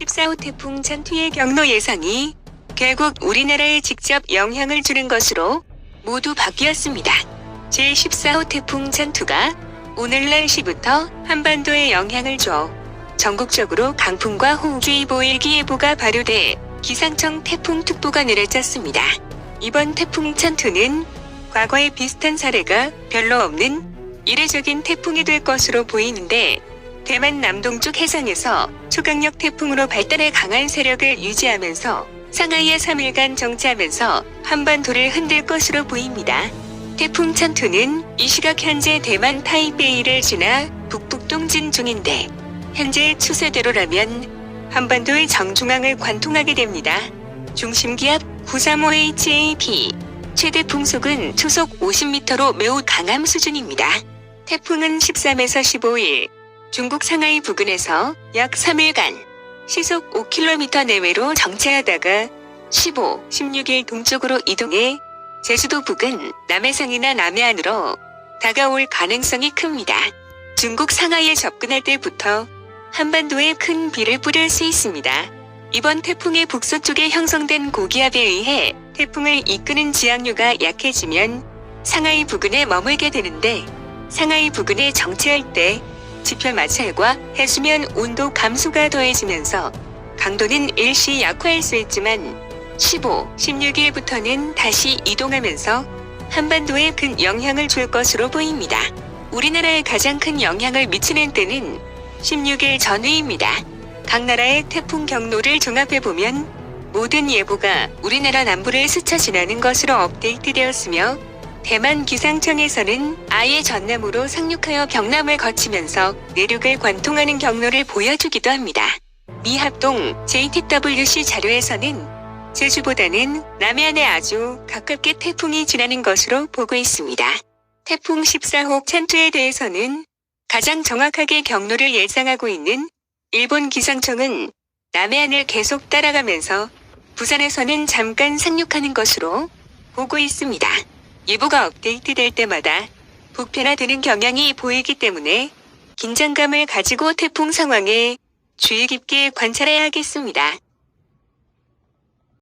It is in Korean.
14호 태풍 찬투의 경로 예상이 결국 우리나라에 직접 영향을 주는 것으로 모두 바뀌었습니다. 제14호 태풍 찬투가 오늘 날씨부터 한반도에 영향을 줘 전국적으로 강풍과 호우주의보 일기예보가 발효돼 기상청 태풍특보가 내려졌습니다. 이번 태풍 찬투는 과거에 비슷한 사례가 별로 없는 이례적인 태풍이 될 것으로 보이는데 대만 남동쪽 해상에서 초강력 태풍으로 발달해 강한 세력을 유지하면서 상하이에 3일간 정체하면서 한반도를 흔들 것으로 보입니다. 태풍 찬투는 이 시각 현재 대만 타이베이를 지나 북북 동진 중인데 현재 추세대로라면 한반도의 정중앙을 관통하게 됩니다. 중심 기압 935HAP 최대 풍속은 초속 50m로 매우 강함 수준입니다. 태풍은 13에서 15일 중국 상하이 부근에서 약 3일간 시속 5km 내외로 정체하다가 15, 16일 동쪽으로 이동해 제주도 부근 남해상이나 남해안으로 다가올 가능성이 큽니다. 중국 상하이에 접근할 때부터 한반도에 큰 비를 뿌릴 수 있습니다. 이번 태풍의 북서쪽에 형성된 고기압에 의해 태풍을 이끄는 지항류가 약해지면 상하이 부근에 머물게 되는데 상하이 부근에 정체할 때 지표 마찰과 해수면 온도 감소가 더해지면서 강도는 일시 약화할 수 있지만 15, 16일부터는 다시 이동하면서 한반도에 큰 영향을 줄 것으로 보입니다. 우리나라에 가장 큰 영향을 미치는 때는 16일 전후입니다. 각 나라의 태풍 경로를 종합해보면 모든 예보가 우리나라 남부를 스쳐 지나는 것으로 업데이트되었으며 대만 기상청에서는 아예 전남으로 상륙하여 경남을 거치면서 내륙을 관통하는 경로를 보여주기도 합니다. 미 합동 JTWC 자료에서는 제주보다는 남해안에 아주 가깝게 태풍이 지나는 것으로 보고 있습니다. 태풍 14호 찬투에 대해서는 가장 정확하게 경로를 예상하고 있는 일본 기상청은 남해안을 계속 따라가면서 부산에서는 잠깐 상륙하는 것으로 보고 있습니다. 예보가 업데이트될 때마다 북변화되는 경향이 보이기 때문에 긴장감을 가지고 태풍 상황에 주의 깊게 관찰해야 하겠습니다.